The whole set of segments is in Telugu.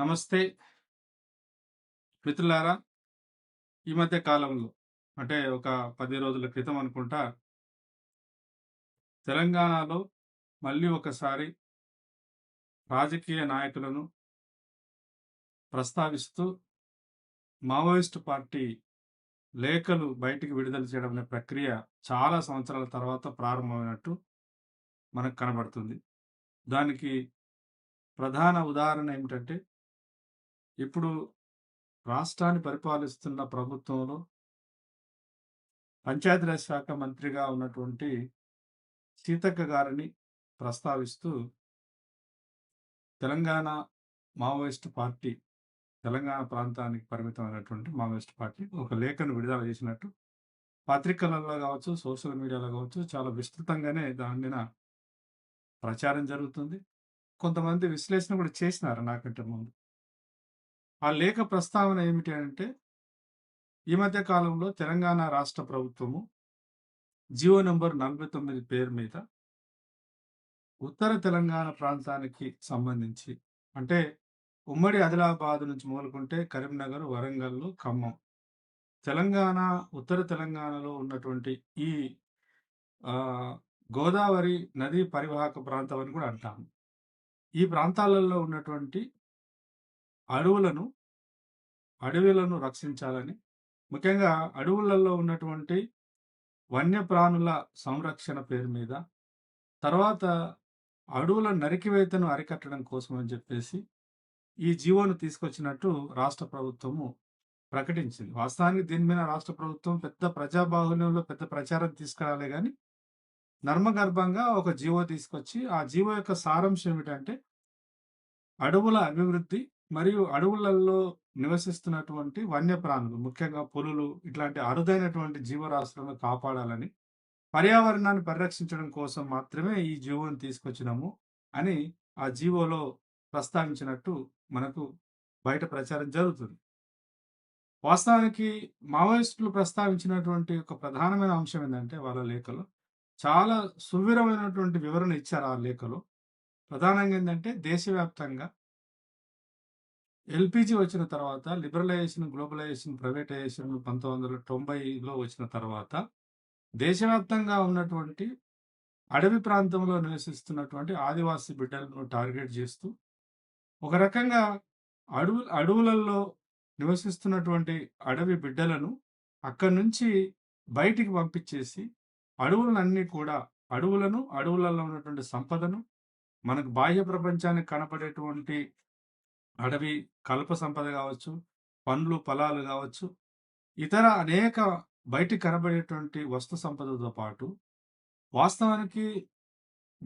నమస్తే. మిత్రులారా ఈ మధ్య కాలంలో అంటే ఒక పది రోజుల క్రితం అనుకుంటా తెలంగాణలో మళ్ళీ ఒకసారి రాజకీయ నాయకులను ప్రస్తావిస్తూ మావోయిస్ట్ పార్టీ లేఖలు బయటికి విడుదల చేయడం అనే ప్రక్రియ చాలా సంవత్సరాల తర్వాత ప్రారంభమైనట్టు మనకు కనబడుతుంది. దానికి ప్రధాన ఉదాహరణ ఏమిటంటే ఇప్పుడు రాష్ట్రాన్ని పరిపాలిస్తున్న ప్రభుత్వంలో పంచాయతీరాజ్ శాఖ మంత్రిగా ఉన్నటువంటి సీతక్క గారిని ప్రస్తావిస్తూ తెలంగాణ మావోయిస్ట్ పార్టీ తెలంగాణ ప్రాంతానికి పరిమితమైనటువంటి మావోయిస్ట్ పార్టీ ఒక లేఖను విడుదల చేసినట్టు పత్రికలలో కావచ్చు సోషల్ మీడియాలో కావచ్చు చాలా విస్తృతంగానే దాని ప్రచారం జరుగుతుంది. కొంతమంది విశ్లేషణ కూడా చేసినారు నాకంటే ముందు. ఆ లేఖ ప్రస్తావన ఏమిటి అంటే ఈ మధ్య కాలంలో తెలంగాణ రాష్ట్ర ప్రభుత్వము జియో నంబర్ నలభై తొమ్మిది పేరు మీద ఉత్తర తెలంగాణ ప్రాంతానికి సంబంధించి అంటే ఉమ్మడి ఆదిలాబాద్ నుంచి మొదలుకుంటే కరీంనగర్ వరంగల్ ఖమ్మం తెలంగాణ ఉత్తర తెలంగాణలో ఉన్నటువంటి ఈ గోదావరి నదీ పరివాహక ప్రాంతం అని కూడా అంటాము. ఈ ప్రాంతాలలో ఉన్నటువంటి అడవులను అడవులను రక్షించాలని ముఖ్యంగా అడవులలో ఉన్నటువంటి వన్యప్రాణుల సంరక్షణ పేరు మీద తర్వాత అడవుల నరికివేతను అరికట్టడం కోసం అని చెప్పేసి ఈ జీవోను తీసుకొచ్చినట్టు రాష్ట్ర ప్రభుత్వము ప్రకటించింది. వాస్తవానికి దీని మీద రాష్ట్ర ప్రభుత్వం పెద్ద ప్రజాబాహుల్యంలో పెద్ద ప్రచారం తీసుకురాలే కానీ నర్మగర్భంగా ఒక జీవో తీసుకొచ్చి ఆ జీవో యొక్క సారాంశం ఏమిటంటే అడవుల అభివృద్ధి మరియు అడవులలో నివసిస్తున్నటువంటి వన్యప్రాణులు ముఖ్యంగా పులులు ఇట్లాంటి అరుదైనటువంటి జీవరాశులను కాపాడాలని పర్యావరణాన్ని పరిరక్షించడం కోసం మాత్రమే ఈ జీవోని తీసుకొచ్చినాము అని ఆ జీవోలో ప్రస్తావించినట్టు మనకు బయట ప్రచారం జరుగుతుంది. వాస్తవానికి మావోయిస్టులు ప్రస్తావించినటువంటి ఒక ప్రధానమైన అంశం ఏంటంటే వాళ్ళ లేఖలో చాలా సువిరమైనటువంటి వివరణ ఇచ్చారు ఆ లేఖలో. ప్రధానంగా ఏంటంటే దేశవ్యాప్తంగా ఎల్పిజి వచ్చిన తర్వాత లిబరలైజేషన్ గ్లోబలైజేషన్ ప్రైవేటైజేషన్ పంతొమ్మిది వందల తొంభైలో వచ్చిన తర్వాత దేశవ్యాప్తంగా ఉన్నటువంటి అడవి ప్రాంతంలో నివసిస్తున్నటువంటి ఆదివాసీ బిడ్డలను టార్గెట్ చేస్తూ ఒక రకంగా అడవు అడవులలో నివసిస్తున్నటువంటి అడవి బిడ్డలను అక్కడి నుంచి బయటికి పంపించేసి అడవులన్నీ కూడా అడవులను అడవులలో ఉన్నటువంటి సంపదను మనకు బాహ్య ప్రపంచానికి కనపడేటువంటి అడవి కల్ప సంపద కావచ్చు పండ్లు పొలాలు కావచ్చు ఇతర అనేక బయటికి కనబడేటువంటి వస్తు సంపదతో పాటు వాస్తవానికి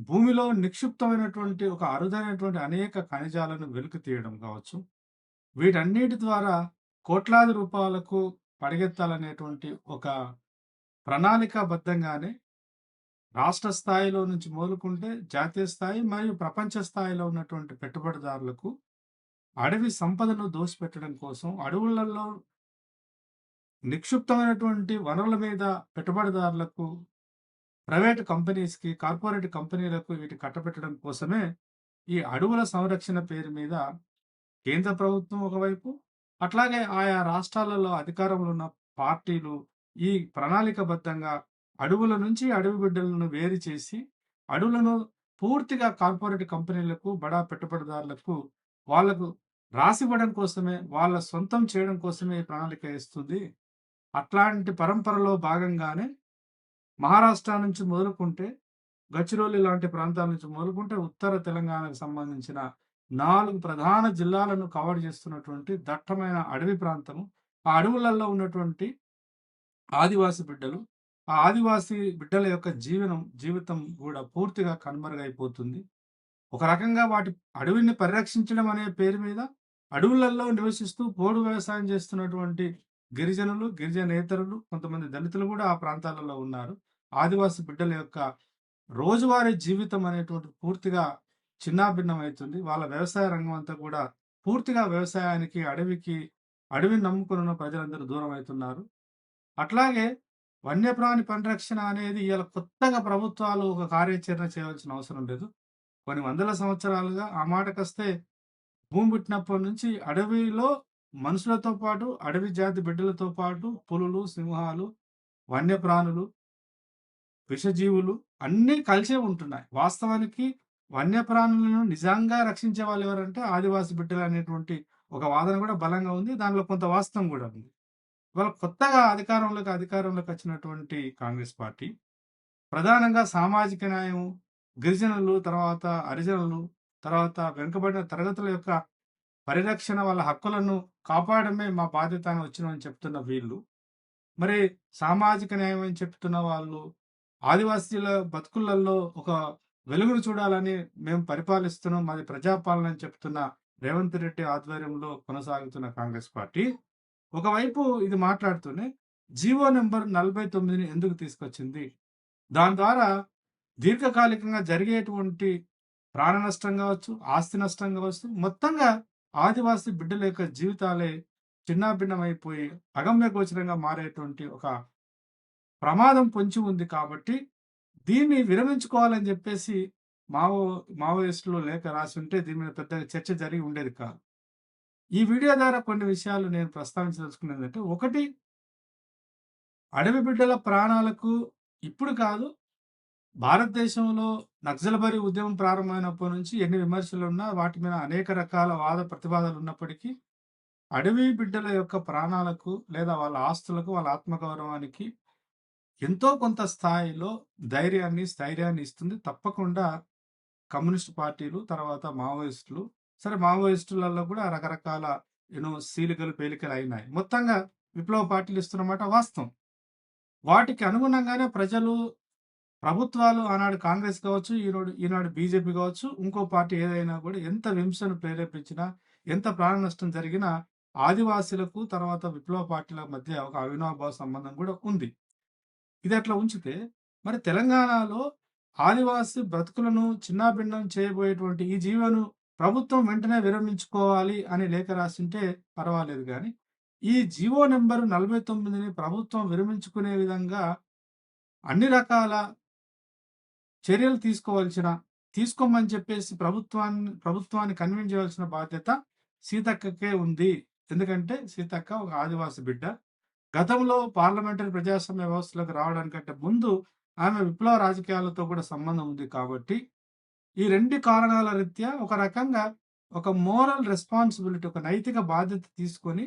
భూమిలో నిక్షిప్తమైనటువంటి ఒక అరుదైనటువంటి అనేక ఖనిజాలను వెలికి తీయడం కావచ్చు. వీటన్నిటి ద్వారా కోట్లాది రూపాయలకు పడిగెత్తాలనేటువంటి ఒక ప్రణాళికాబద్ధంగానే రాష్ట్ర స్థాయిలో నుంచి మొదలుకుంటే జాతీయ స్థాయి మరియు ప్రపంచ స్థాయిలో ఉన్నటువంటి పెట్టుబడిదారులకు అడవి సంపదను దోసిపెట్టడం కోసం అడవులలో నిక్షిప్తమైనటువంటి వనరుల మీద పెట్టుబడిదారులకు ప్రైవేట్ కంపెనీస్కి కార్పొరేట్ కంపెనీలకు వీటి కట్టబెట్టడం కోసమే ఈ అడవుల సంరక్షణ పేరు మీద కేంద్ర ప్రభుత్వం ఒకవైపు అట్లాగే ఆయా రాష్ట్రాలలో అధికారంలో ఉన్న పార్టీలు ఈ ప్రణాళికబద్ధంగా అడవుల నుంచి అడవి బిడ్డలను వేరు చేసి అడవులను పూర్తిగా కార్పొరేట్ కంపెనీలకు బడా పెట్టుబడిదారులకు వాళ్ళకు రాసివ్వడం కోసమే వాళ్ళ సొంతం చేయడం కోసమే ఈ ప్రణాళిక ఇస్తుంది అట్లాంటి పరంపరలో భాగంగానే మహారాష్ట్ర నుంచి మొదలుకుంటే గచ్చిరోలి లాంటి ప్రాంతాల నుంచి మొదలుకుంటే ఉత్తర తెలంగాణకు సంబంధించిన నాలుగు ప్రధాన జిల్లాలను కవర్ చేస్తున్నటువంటి దట్టమైన అడవి ప్రాంతము. ఆ అడవులలో ఉన్నటువంటి ఆదివాసి బిడ్డలు ఆ ఆదివాసి బిడ్డల యొక్క జీవనం జీవితం కూడా పూర్తిగా కనుమరుగైపోతుంది. ఒక రకంగా వాటి అడవిని పరిరక్షించడం అనే పేరు మీద అడవులలో నివసిస్తూ పోడు వ్యవసాయం చేస్తున్నటువంటి గిరిజనులు గిరిజనేతరులు కొంతమంది దళితులు కూడా ఆ ప్రాంతాలలో ఉన్నారు. ఆదివాసి బిడ్డల యొక్క రోజువారీ జీవితం అనేటువంటి పూర్తిగా చిన్నాభిన్నం అవుతుంది వాళ్ళ వ్యవసాయ రంగం అంతా కూడా పూర్తిగా వ్యవసాయానికి అడవికి అడవిని నమ్ముకున్న ప్రజలందరూ దూరం అవుతున్నారు అట్లాగే వన్యప్రాణి పరిరక్షణ అనేది ఇలా కొత్తగా ప్రభుత్వాలు ఒక కార్యాచరణ చేయవలసిన అవసరం లేదు. కొన్ని వందల సంవత్సరాలుగా ఆ మాటకొస్తే భూమి పుట్టినప్పటి నుంచి అడవిలో మనుషులతో పాటు అడవి జాతి బిడ్డలతో పాటు పులులు, సింహాలు, వన్యప్రాణులు, విషజీవులు అన్నీ కలిసే ఉంటున్నాయి. వాస్తవానికి వన్యప్రాణులను నిజంగా రక్షించే వాళ్ళు ఎవరంటే ఆదివాసి బిడ్డలు అనేటువంటి ఒక వాదన కూడా బలంగా ఉంది. దానిలో కొంత వాస్తవం కూడా ఉంది. ఇవాళ కొత్తగా అధికారంలోకి అధికారంలోకి వచ్చినటువంటి కాంగ్రెస్ పార్టీ ప్రధానంగా సామాజిక న్యాయం, గిరిజనులు, తర్వాత హరిజనులు, తర్వాత వెనుకబడిన తరగతుల యొక్క పరిరక్షణ, వాళ్ళ హక్కులను కాపాడడమే మా బాధ్యత అని వచ్చినామని చెప్తున్న వీళ్ళు, మరి సామాజిక న్యాయం అని చెప్తున్న వాళ్ళు, ఆదివాసీల బతుకులలో ఒక వెలుగును చూడాలని మేము పరిపాలిస్తున్నాం, మాది ప్రజాపాలన అని చెప్తున్న రేవంత్ రెడ్డి ఆధ్వర్యంలో కొనసాగుతున్న కాంగ్రెస్ పార్టీ, ఒకవైపు ఇది మాట్లాడుతూనే జీవో నెంబర్ నలభై తొమ్మిదిని ఎందుకు తీసుకొచ్చింది? దాని ద్వారా దీర్ఘకాలికంగా జరిగేటువంటి ప్రాణ నష్టం కావచ్చు, ఆస్తి నష్టం కావచ్చు, మొత్తంగా ఆదివాసీ బిడ్డల యొక్క జీవితాలే చిన్నాభిన్నమైపోయి అగమ్యగోచరంగా మారేటువంటి ఒక ప్రమాదం పొంచి ఉంది కాబట్టి, దీన్ని విరమించుకోవాలని చెప్పేసి మావో మావోయిస్టులు లేఖ రాసి ఉంటే దీని మీద పెద్దగా చర్చ జరిగి ఉండేది కాదు. ఈ వీడియో ద్వారా కొన్ని విషయాలు నేను ప్రస్తావించదలుచుకున్నది ఏంటంటే, ఒకటి అడవి బిడ్డల ప్రాణాలకు ఇప్పుడు కాదు, భారతదేశంలో నక్సల్బరీ ఉద్యమం ప్రారంభమైనప్పటి నుంచి ఎన్ని విమర్శలు ఉన్నా వాటి మీద అనేక రకాల వాద ప్రతివాదాలు ఉన్నప్పటికీ, అడవి బిడ్డల యొక్క ప్రాణాలకు లేదా వాళ్ళ ఆస్తులకు, వాళ్ళ ఆత్మగౌరవానికి ఎంతో కొంత స్థాయిలో ధైర్యాన్ని, స్థైర్యాన్ని ఇస్తుంది. తప్పకుండా కమ్యూనిస్ట్ పార్టీలు, తర్వాత మావోయిస్టులు సరే మావోయిస్టులలో కూడా రకరకాల ఎన్నో సీలికలు పేలికలు అయినాయి. మొత్తంగా విప్లవ పార్టీలు ఇస్తున్నమాట వాస్తవం. వాటికి అనుగుణంగానే ప్రజలు, ప్రభుత్వాలు ఆనాడు కాంగ్రెస్ కావచ్చు, ఈనాడు ఈనాడు బీజేపీ కావచ్చు, ఇంకో పార్టీ ఏదైనా కూడా ఎంత హింసను ప్రేరేపించినా, ఎంత ప్రాణ నష్టం జరిగినా ఆదివాసీలకు, తర్వాత విప్లవ పార్టీల మధ్య ఒక అవినాభావ సంబంధం కూడా ఉంది. ఇది అట్లా ఉంచితే, మరి తెలంగాణలో ఆదివాసీ బ్రతుకులను చిన్నాభిన్నం చేయబోయేటువంటి ఈ జీవను ప్రభుత్వం వెంటనే విరమించుకోవాలి అని లేఖ రాసింటే పర్వాలేదు కానీ ఈ జీవో నెంబర్ నలభై తొమ్మిదిని ప్రభుత్వం విరమించుకునే విధంగా అన్ని రకాల చర్యలు తీసుకోవాల్సిన తీసుకోమని చెప్పేసి ప్రభుత్వాన్ని ప్రభుత్వాన్ని కన్విన్స్ చేయాల్సిన బాధ్యత సీతక్కకే ఉంది. ఎందుకంటే సీతక్క ఒక ఆదివాసి బిడ్డ. గతంలో పార్లమెంటరీ ప్రజాస్వామ్య వ్యవస్థలోకి రావడానికంటే ముందు ఆమె విప్లవ రాజకీయాలతో కూడా సంబంధం ఉంది కాబట్టి, ఈ రెండు కారణాల రీత్యా ఒక రకంగా ఒక మోరల్ రెస్పాన్సిబిలిటీ ఒక నైతిక బాధ్యత తీసుకొని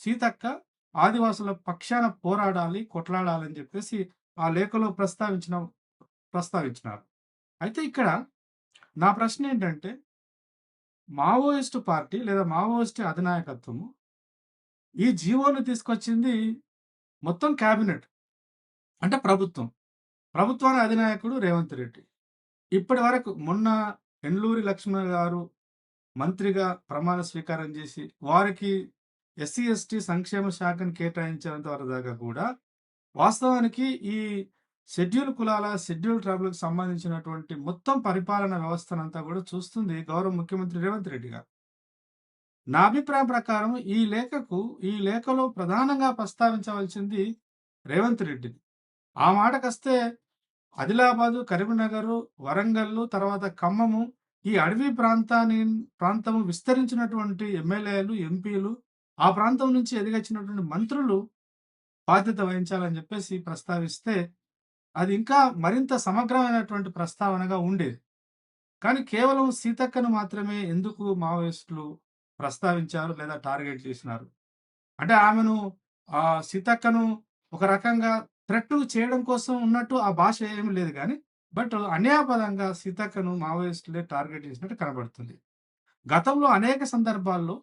సీతక్క ఆదివాసుల పక్షాన పోరాడాలి, కొట్లాడాలని చెప్పేసి ఆ లేఖలో ప్రస్తావించిన ప్రస్తావించినారు. అయితే ఇక్కడ నా ప్రశ్న ఏంటంటే, మావోయిస్టు పార్టీ లేదా మావోయిస్టు అధినాయకత్వము ఈ జీవోని తీసుకొచ్చింది మొత్తం క్యాబినెట్. అంటే ప్రభుత్వం. ప్రభుత్వాన్ని అధినాయకుడు రేవంత్ రెడ్డి. ఇప్పటి వరకు మొన్న ఎండ్లూరి లక్ష్మణ గారు మంత్రిగా ప్రమాణ స్వీకారం చేసి, వారికి ఎస్సీ, ఎస్టీ సంక్షేమ శాఖను కేటాయించినంత వరకు దాకా కూడా వాస్తవానికి ఈ షెడ్యూల్ కులాల, షెడ్యూల్ ట్రైబుల్‌కి సంబంధించినటువంటి మొత్తం పరిపాలన వ్యవస్థనంతా కూడా చూస్తుంది గౌరవ ముఖ్యమంత్రి రేవంత్ రెడ్డి గారు. నా అభిప్రాయం ప్రకారం ఈ లేఖకు ఈ లేఖలో ప్రధానంగా ప్రస్తావించవలసింది రేవంత్ రెడ్డిని. ఆ మాటకొస్తే ఆదిలాబాదు, కరీంనగరు, వరంగల్లు, తర్వాత ఖమ్మము ఈ అడవి ప్రాంతాన్ని ప్రాంతము విస్తరించినటువంటి ఎమ్మెల్యేలు, ఎంపీలు, ఆ ప్రాంతం నుంచి ఎదిగొచ్చినటువంటి మంత్రులు బాధ్యత వహించాలని చెప్పేసి ప్రస్తావిస్తే, అది ఇంకా మరింత సమగ్రమైనటువంటి ప్రస్తావనగా ఉండేది. కానీ కేవలం సీతక్కను మాత్రమే ఎందుకు మావోయిస్టులు ప్రస్తావించారు లేదా టార్గెట్ చేసినారు? అంటే ఆమెను ఆ సీతక్కను ఒక రకంగా థ్రెట్ చేయడం కోసం ఉన్నట్టు ఆ భాష ఏమి లేదు కానీ బట్ అన్యాయపదంగా సీతక్కను మావోయిస్టులే టార్గెట్ చేసినట్టు కనబడుతుంది. గతంలో అనేక సందర్భాల్లో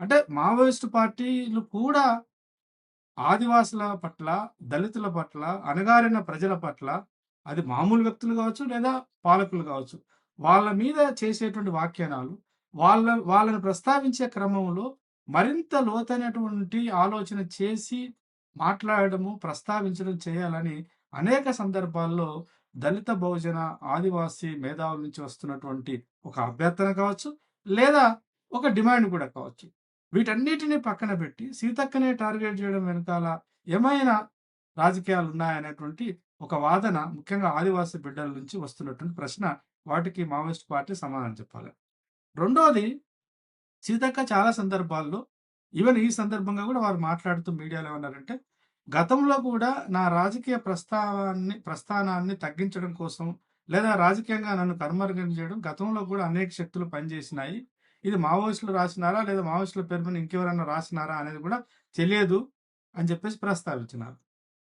అంటే మావోయిస్టు పార్టీలు కూడా ఆదివాసుల పట్ల, దళితుల పట్ల, అణగారిన ప్రజల పట్ల అది మామూలు వ్యక్తులు కావచ్చు, లేదా పాలకులు కావచ్చు. వాళ్ళ మీద చేసేటువంటి వ్యాఖ్యానాలు, వాళ్ళ వాళ్ళని ప్రస్తావించే క్రమంలో మరింత లోతైనటువంటి ఆలోచన చేసి మాట్లాడము ప్రస్తావించడం చేయాలని అనేక సందర్భాల్లో దళిత, బహుజన, ఆదివాసీ మేధావుల నుంచి వస్తున్నటువంటి ఒక అభ్యర్థన కావచ్చు, లేదా ఒక డిమాండ్ కూడా కావచ్చు. వీటన్నిటిని పక్కన పెట్టి సీతక్కనే టార్గెట్ చేయడం వెనకాల ఏమైనా రాజకీయాలున్నాయనేటువంటి ఒక వాదన ముఖ్యంగా ఆదివాసీ బిడ్డల నుంచి వస్తున్నటువంటి ప్రశ్న. వాటికి మావోయిస్ట్ పార్టీ సమాధానం చెప్పాలి. రెండోది సీతక్క చాలా సందర్భాల్లో ఈవెన్ ఈ సందర్భంగా కూడా వారు మాట్లాడుతూ మీడియాలో ఏమన్నారంటే, "గతంలో కూడా నా రాజకీయ ప్రస్తావాన్ని ప్రస్థానాన్ని తగ్గించడం కోసం, లేదా రాజకీయంగా నన్ను కర్మర్గం చేయడం గతంలో కూడా అనేక శక్తులు పనిచేసినాయి. ఇది మావోయిస్టులు రాసినారా? లేదా మావోయిస్టుల పేరు మీద ఇంకెవరైనా రాసినారా? అనేది కూడా తెలియదు" అని చెప్పేసి ప్రస్తావించినారు.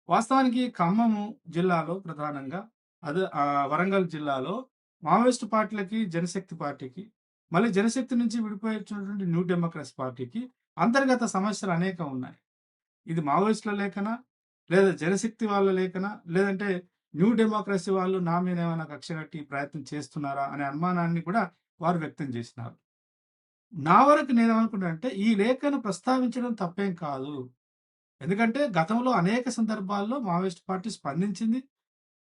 వాస్తవానికి ఖమ్మము జిల్లాలో ప్రధానంగా అదే వరంగల్ జిల్లాలో మావోయిస్టు పార్టీలకి, జనశక్తి పార్టీకి, మళ్ళీ జనశక్తి నుంచి విడిపోయినటువంటి న్యూ డెమోక్రసీ పార్టీకి అంతర్గత సమస్యలు అనేక ఉన్నాయి. ఇది మావోయిస్టుల లేఖనా? లేదా జనశక్తి వాళ్ళ లేఖనా? లేదంటే న్యూ డెమోక్రసీ వాళ్ళు నా మీద ఏమైనా కక్ష కట్టి ప్రయత్నం చేస్తున్నారా? అనే అనుమానాన్ని కూడా వారు వ్యక్తం చేసినారు. నా వరకు నేనేమనుకున్నానంటే, ఈ లేఖను ప్రస్తావించడం తప్పేం కాదు. ఎందుకంటే గతంలో అనేక సందర్భాల్లో మావోయిస్ట్ పార్టీ స్పందించింది.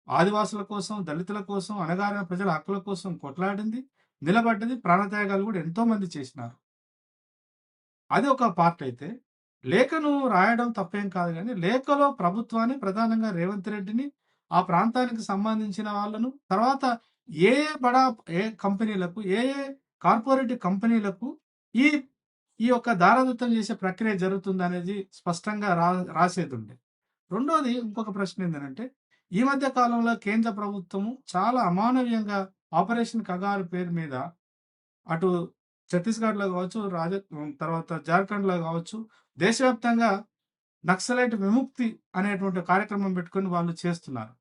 ఆదివాసుల కోసం, దళితుల కోసం, అణగారిన ప్రజల హక్కుల కోసం కొట్లాడింది, నిలబడ్డది. ప్రాణత్యాగాలు కూడా ఎంతో మంది చేసినారు. అది ఒక పార్ట్ అయితే, లేఖను రాయడం తప్పేం కాదు కానీ లేఖలో ప్రభుత్వాన్ని ప్రధానంగా రేవంత్ రెడ్డిని, ఆ ప్రాంతానికి సంబంధించిన వాళ్ళను, తర్వాత ఏ ఏ బడా ఏ కంపెనీలకు, ఏ ఏ కార్పొరేట్ కంపెనీలకు ఈ ఈ యొక్క దారాదత్తం చేసే ప్రక్రియ జరుగుతుంది అనేది స్పష్టంగా రా రాసేదుండే. రెండోది ఇంకొక ప్రశ్న ఏంటంటే ఈ మధ్య కాలంలో కేంద్ర ప్రభుత్వము చాలా అమానవీయంగా ఆపరేషన్ కగారు పేరు మీద అటు ఛత్తీస్‌గఢ్‌లో కావచ్చు, రాజ తర్వాత జార్ఖండ్‌లో కావచ్చు, దేశవ్యాప్తంగా నక్సలైట్ విముక్తి అనేటువంటి కార్యక్రమం పెట్టుకొని వాళ్ళు చేస్తున్నారు.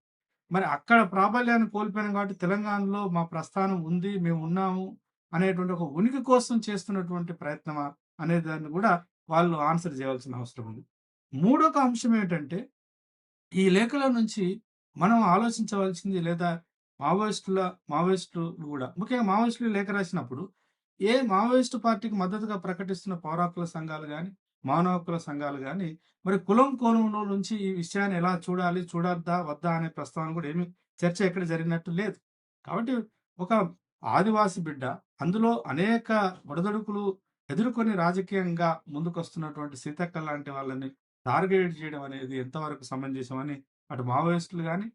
మరి అక్కడ ప్రాబల్యాన్ని కోల్పోయాం కాబట్టి తెలంగాణలో మా ప్రస్థానం ఉంది, మేము ఉన్నాము అనేటువంటి ఒక ఉనికి కోసం చేస్తున్నటువంటి ప్రయత్నమా? అనే దాన్ని కూడా వాళ్ళు ఆన్సర్ చేయాల్సిన అవసరం ఉంది. మూడొక అంశం ఏంటంటే, ఈ లేఖల నుంచి మనం ఆలోచించవలసింది లేదా మావోయిస్టుల మావోయిస్టులు కూడా ముఖ్యంగా మావోయిస్టులు లేఖ రాసినప్పుడు, ఏ మావోయిస్టు పార్టీకి మద్దతుగా ప్రకటిస్తున్న పౌరాకుల సంఘాలు కానీ మానవ హక్కుల సంఘాలు కానీ మరి కులం కోణంలో నుంచి ఈ విషయాన్ని ఎలా చూడాలి, చూడద్దా వద్దా అనే ప్రస్తావన కూడా ఏమి చర్చ ఎక్కడ జరిగినట్టు లేదు. కాబట్టి ఒక ఆదివాసి బిడ్డ, అందులో అనేక ఒడిదుడుకులు ఎదుర్కొని రాజకీయంగా ముందుకొస్తున్నటువంటి సీతక్క లాంటి వాళ్ళని టార్గెట్ చేయడం అనేది ఎంతవరకు సమంజసమని అటు మావోయిస్టులు కానీ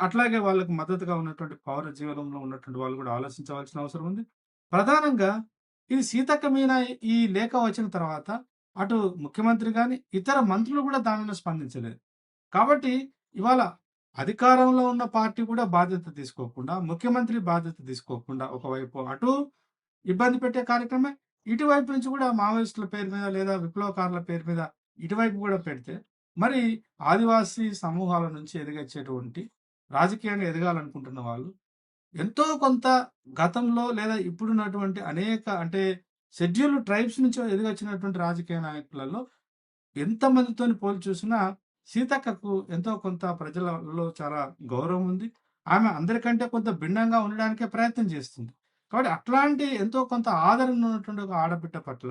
అట్లాగే వాళ్ళకి మద్దతుగా ఉన్నటువంటి పౌర జీవనంలో ఉన్నటువంటి వాళ్ళు కూడా ఆలోచించవలసిన అవసరం ఉంది. ప్రధానంగా ఇది సీతక్క మీద ఈ లేఖ వచ్చిన తర్వాత అటు ముఖ్యమంత్రి కానీ ఇతర మంత్రులు కూడా దానిని స్పందించలేదు. కాబట్టి ఇవాళ అధికారంలో ఉన్న పార్టీ కూడా బాధ్యత తీసుకోకుండా, ముఖ్యమంత్రి బాధ్యత తీసుకోకుండా ఒకవైపు అటు ఇబ్బంది పెట్టే కార్యక్రమే ఇటువైపు నుంచి కూడా మావోయిస్టుల పేరు మీద లేదా విప్లవకారుల పేరు మీద ఇటువైపు కూడా పెడితే, మరి ఆదివాసీ సమూహాల నుంచి ఎదిగొచ్చేటువంటి రాజకీయంగా ఎదగాలనుకుంటున్న వాళ్ళు, ఎంతో కొంత గతంలో లేదా ఇప్పుడున్నటువంటి అనేక అంటే షెడ్యూల్డ్ ట్రైబ్స్ నుంచి ఎదిగొచ్చినటువంటి రాజకీయ నాయకులలో ఎంతమందితో పోల్చి చూసినా సీతక్కకు ఎంతో కొంత ప్రజలలో చాలా గౌరవం ఉంది. ఆమె అందరికంటే కొంత భిన్నంగా ఉండడానికే ప్రయత్నం చేస్తుంది. కాబట్టి అట్లాంటి ఎంతో కొంత ఆదరణ ఉన్నటువంటి ఒక ఆడబిడ్డ పట్ల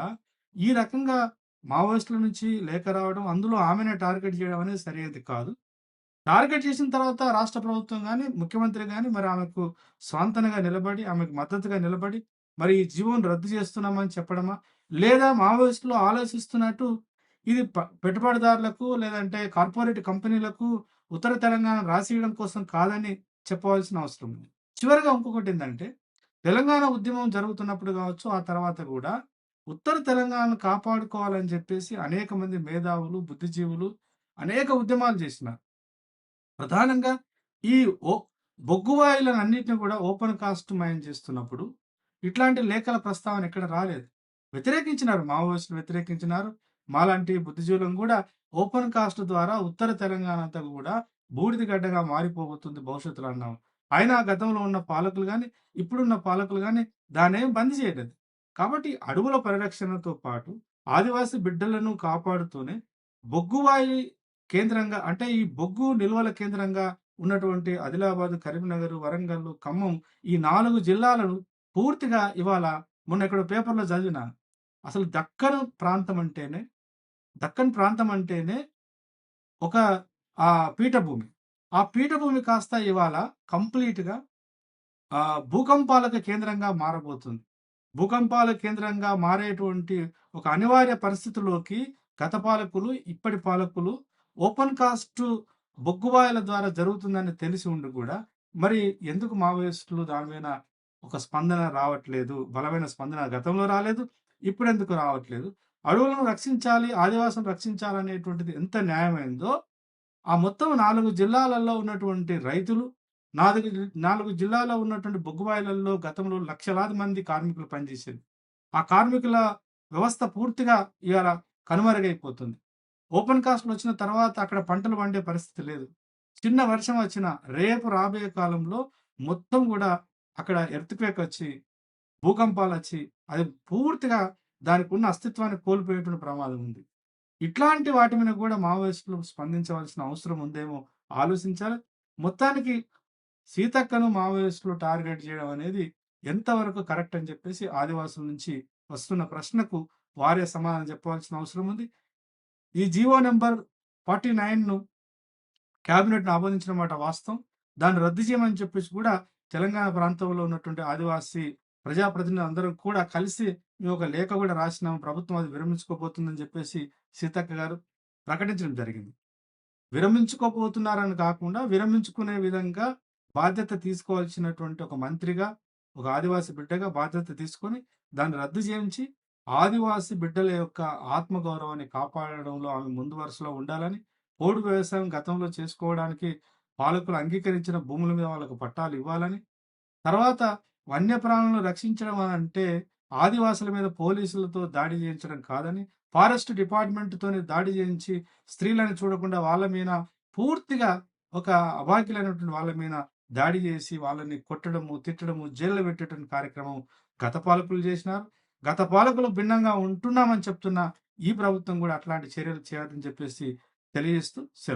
ఈ రకంగా మావోయిస్టుల నుంచి లేఖ రావడం, అందులో ఆమెనే టార్గెట్ చేయడం అనేది సరైనది కాదు. టార్గెట్ చేసిన తర్వాత రాష్ట్ర ప్రభుత్వం కానీ ముఖ్యమంత్రి కానీ మరి ఆమెకు స్వాంతనగా నిలబడి, ఆమెకు మద్దతుగా నిలబడి, మరి ఈ జీవం రద్దు చేస్తున్నామని చెప్పడమా? లేదా మావోయిస్టులు ఆలోచిస్తున్నట్టు ఇది పెట్టుబడిదారులకు లేదంటే కార్పొరేట్ కంపెనీలకు ఉత్తర తెలంగాణ రాసియడం కోసం కాదని చెప్పవలసిన అవసరం ఉంది. చివరిగా ఇంకొకటి ఏంటంటే తెలంగాణ ఉద్యమం జరుగుతున్నప్పుడు కావచ్చు, ఆ తర్వాత కూడా ఉత్తర తెలంగాణను కాపాడుకోవాలని చెప్పేసి అనేక మంది మేధావులు, బుద్ధిజీవులు అనేక ఉద్యమాలు చేసినారు. ప్రధానంగా ఈ ఓ బొగ్గువాయులను వాయువులనన్నిటిని కూడా ఓపెన్ కాస్ట్ మైన్ చేస్తున్నప్పుడు ఇట్లాంటి లేఖల ప్రస్తావన ఎక్కడ రాలేదు. వ్యతిరేకించినారు. మావోయిస్టులు వ్యతిరేకించినారు. మాలాంటి బుద్ధిజీవులను కూడా ఓపెన్ కాస్ట్ ద్వారా ఉత్తర తెలంగాణ అంతా కూడా బూడిద గడ్డగా మారిపోబోతుంది భవిష్యత్తులో అన్నాం. అయినా గతంలో ఉన్న పాలకులు కానీ ఇప్పుడున్న పాలకులు కానీ దాన్నేం బంద్ చేయలేదు. కాబట్టి అడవుల పరిరక్షణతో పాటు ఆదివాసీ బిడ్డలను కాపాడుతూనే బొగ్గు వాయు కేంద్రంగా అంటే ఈ బొగ్గు నిల్వల కేంద్రంగా ఉన్నటువంటి ఆదిలాబాద్, కరీంనగర్, వరంగల్, ఖమ్మం ఈ నాలుగు జిల్లాలను పూర్తిగా ఇవాళ మొన్న ఎక్కడో పేపర్‌లో చదివిన అసలు దక్కన్ ప్రాంతం అంటేనే దక్కన్ ప్రాంతం అంటేనే ఒక ఆ పీఠభూమి. ఆ పీఠభూమి కాస్త ఇవాళ కంప్లీట్‌గా భూకంపాలకు కేంద్రంగా మారబోతుంది. భూకంపాల కేంద్రంగా మారేటువంటి ఒక అనివార్య పరిస్థితిలోకి గత పాలకులు, ఇప్పటి పాలకులు ఓపెన్ కాస్ట్ బొగ్గుబాయల ద్వారా జరుగుతుందని తెలిసి ఉండి కూడా మరి ఎందుకు మావోయిస్టులు దాని మీద ఒక స్పందన రావట్లేదు. బలమైన స్పందన గతంలో రాలేదు. ఇప్పుడెందుకు రావట్లేదు? అడవులను రక్షించాలి, ఆదివాసం రక్షించాలనేటువంటిది ఎంత న్యాయమైందో, ఆ మొత్తం నాలుగు జిల్లాలలో ఉన్నటువంటి రైతులు, నాలుగు నాలుగు జిల్లాలో ఉన్నటువంటి బొగ్గుబాయిలలో గతంలో లక్షలాది మంది కార్మికులు పనిచేసేది. ఆ కార్మికుల వ్యవస్థ పూర్తిగా ఇవాళ కనుమరుగైపోతుంది. ఓపెన్ కాస్ట్‌లొచ్చిన తర్వాత అక్కడ పంటలు పండే పరిస్థితి లేదు. చిన్న వర్షం వచ్చిన రేపు రాబోయే కాలంలో మొత్తం కూడా అక్కడ ఎర్త్‌క్వేక్ వచ్చి, భూకంపాలు వచ్చి అది పూర్తిగా దానికున్న అస్తిత్వాన్ని కోల్పోయేటువంటి ప్రమాదం ఉంది. ఇట్లాంటి వాటి మీద కూడా మావోయిస్టులు స్పందించవలసిన అవసరం ఉందేమో ఆలోచించాలి. మొత్తానికి సీతక్కను మావోయిస్టులు టార్గెట్ చేయడం అనేది ఎంతవరకు కరెక్ట్ అని చెప్పేసి ఆదివాసుల నుంచి వస్తున్న ప్రశ్నకు వారే సమాధానం చెప్పవలసిన అవసరం ఉంది. ఈ జీవో నంబర్ 49ను క్యాబినెట్‌ను ఆమోదించిన మాట వాస్తవం. దాన్ని రద్దు చేయమని చెప్పేసి కూడా తెలంగాణ ప్రాంతంలో ఉన్నటువంటి ఆదివాసీ ప్రజాప్రతినిధులందరం కూడా కలిసి మేము ఒక లేఖ కూడా రాసినాము. ప్రభుత్వం అది విరమించుకోబోతుందని చెప్పేసి సీతక్క గారు ప్రకటించడం జరిగింది. విరమించుకోబోతున్నారని కాకుండా విరమించుకునే విధంగా బాధ్యత తీసుకోవాల్సినటువంటి ఒక మంత్రిగా, ఒక ఆదివాసి బిడ్డగా బాధ్యత తీసుకొని దాన్ని రద్దు చేయించి, ఆదివాసి బిడ్డల యొక్క ఆత్మగౌరవాన్ని కాపాడడంలో ఆమె ముందు వరుసలో ఉండాలని, పోడు వ్యవసాయం గతంలో చేసుకోవడానికి పాలకులు అంగీకరించిన భూముల మీద వాళ్ళకు పట్టాలు ఇవ్వాలని, తర్వాత వన్యప్రాణులను రక్షించడం అంటే ఆదివాసుల మీద పోలీసులతో దాడి చేయించడం కాదని, ఫారెస్ట్ డిపార్ట్మెంట్తోనే దాడి చేయించి స్త్రీలను చూడకుండా వాళ్ళ మీద పూర్తిగా ఒక అభాగ్యులైనటువంటి వాళ్ళ మీద దాడి చేసి వాళ్ళని కొట్టడము, తిట్టడము, జైల్‌లో పెట్టేటువంటి కార్యక్రమం గత పాలకులు చేసినారు. గత పాలకులు భిన్నంగా ఉంటున్నామని చెప్తున్న ఈ ప్రభుత్వం కూడా అట్లాంటి చర్యలు చేయాలని చెప్పేసి తెలియజేస్తూ సెలవు.